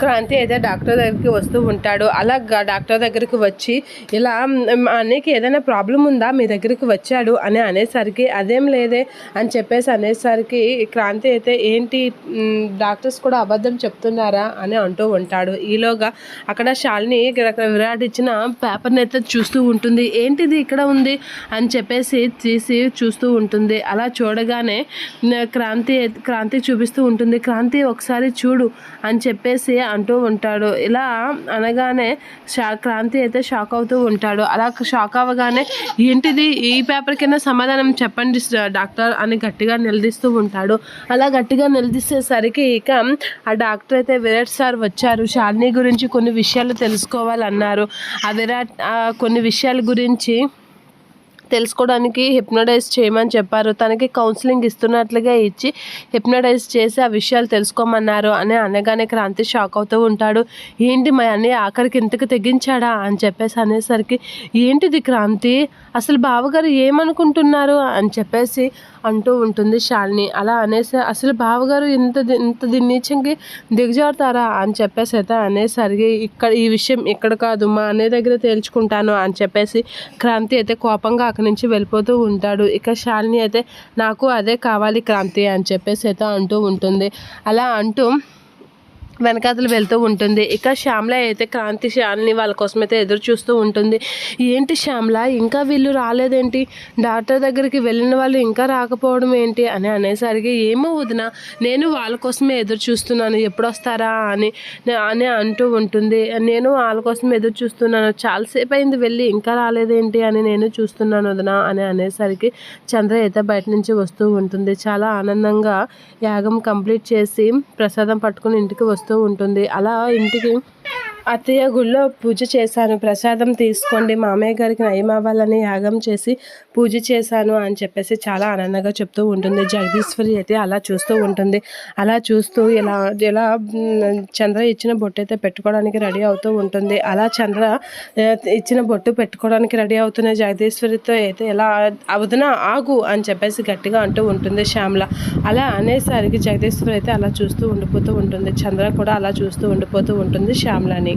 క్రాంతి అయితే డాక్టర్ దగ్గరికి వస్తూ ఉంటాడు. అలా డాక్టర్ దగ్గరికి వచ్చి ఇలా "మ్, అన్నయ్యకి ఏదైనా ప్రాబ్లం ఉందా? మీ దగ్గరికి వచ్చాడు అని అనేసరికి అదేం లేదే అని చెప్పేసి అనేసరికి క్రాంతి అయితే ఏంటి? డాక్టర్స్ కూడా అబద్ధం చెప్తున్నారా? అని అంటూ ఉంటాడు. ఈలోగా అక్కడ శాలిని ఇక్కడ విరాట్ ఇచ్చిన పేపర్ని అయితే చూస్తూ ఉంటుంది. ఏంటిది ఇక్కడ ఉంది? అని చెప్పేసి తీసి చూస్తూ ఉంటుంది. అలా చూడగానే క్రాంతి క్రాంతి చూపిస్తూ ఉంటుంది. క్రాంతి ఒకసారి చూడు అని చెప్పేసి అంటూ ఉంటాడు. ఇలా అనగానే షా క్రాంతి అయితే షాక్ అవుతూ ఉంటాడు. అలా షాక్ అవ్వగానే ఏంటిది? ఈ పేపర్ కింద సమాధానం చెప్పండి డాక్టర్ అని గట్టిగా నిలదీస్తూ ఉంటాడు. అలా గట్టిగా నిలదీసేసరికి ఇక ఆ డాక్టర్ అయితే విరాట్ సార్ వచ్చారు. షాలిని గురించి కొన్ని విషయాలు తెలుసుకోవాలన్నారు. ఆ విరాట్ కొన్ని విషయాల గురించి తెలుసుకోవడానికి హిప్నటైజ్ చేయమని చెప్పారు. తనకి కౌన్సిలింగ్ ఇస్తున్నట్లుగా ఇచ్చి హిప్నటైజ్ చేసి ఆ విషయాలు తెలుసుకోమన్నారు అని అనగానే క్రాంతి షాక్ అవుతూ ఉంటాడు. ఏంటి మా అన్నయ్య ఆఖరికి ఇంతకు తెగించాడా? అని చెప్పేసి అనేసరికి ఏంటిది క్రాంతి? అసలు బావగారు ఏమనుకుంటున్నారు? అని చెప్పేసి అంటూ ఉంటుంది శాలిని. అలా అనేసి అసలు బావగారు ఇంత ఇంత దిన్నీచంకి దిగజారుతారా? అని చెప్పేసి అయితే అనేసరికి ఇక్కడ ఈ విషయం ఇక్కడ కాదు మా అన్నయ్య దగ్గర తేల్చుకుంటాను. అని చెప్పేసి క్రాంతి అయితే కోపంగా అక్కడి నుంచి వెళ్ళిపోతూ ఉంటాడు. ఇక శాలిని అయితే నాకు అదే కావాలి క్రాంతి అని చెప్పేసి అయితే అంటూ ఉంటుంది. అలా అంటూ వెనకాతలు వెళ్తూ ఉంటుంది. ఇక శ్యామల అయితే క్రాంతి శాలిని వాళ్ళ కోసం అయితే ఎదురు చూస్తూ ఉంటుంది. ఏంటి శ్యామల? ఇంకా వీళ్ళు రాలేదేంటి? డాక్టర్ దగ్గరికి వెళ్ళిన వాళ్ళు ఇంకా రాకపోవడం ఏంటి? అని అనేసరికి ఏమో వదిన నేను వాళ్ళ కోసమే ఎదురు చూస్తున్నాను. ఎప్పుడు వస్తారా? అని అని అంటూ ఉంటుంది. నేను వాళ్ళ కోసం ఎదురు చూస్తున్నాను. చాలాసేపు అయింది వెళ్ళి ఇంకా రాలేదేంటి అని నేను చూస్తున్నాను వదిన. అని అనేసరికి చంద్ర అయితే బయట నుంచి వస్తూ ఉంటుంది. చాలా ఆనందంగా యాగం కంప్లీట్ చేసి ప్రసాదం పట్టుకుని ఇంటికి వస్తూ ఉంటుంది. అలా ఇంటికి అత్తయ్య గుళ్ళో పూజ చేశాను. ప్రసాదం తీసుకోండి మామయ్య గారికి నయం అవ్వాలని యాగం చేసి పూజ చేశాను అని చెప్పేసి చాలా ఆనందంగా చెప్తూ ఉంటుంది. జగదీశ్వరి అయితే అలా చూస్తూ ఉంటుంది. అలా చూస్తూ ఇలా ఇలా చంద్ర ఇచ్చిన బొట్టు అయితే పెట్టుకోవడానికి రెడీ అవుతూ ఉంటుంది. అలా చంద్ర ఇచ్చిన బొట్టు పెట్టుకోవడానికి రెడీ అవుతున్న జగదీశ్వరితో అయితే ఎలా అవుతున్నా ఆగు అని చెప్పేసి గట్టిగా అంటూ ఉంటుంది శ్యామల. అలా అనేసరికి జగదీశ్వరి అయితే అలా చూస్తూ ఉండిపోతూ ఉంటుంది. చంద్ర కూడా అలా చూస్తూ ఉండిపోతూ ఉంటుంది శ్యామలని.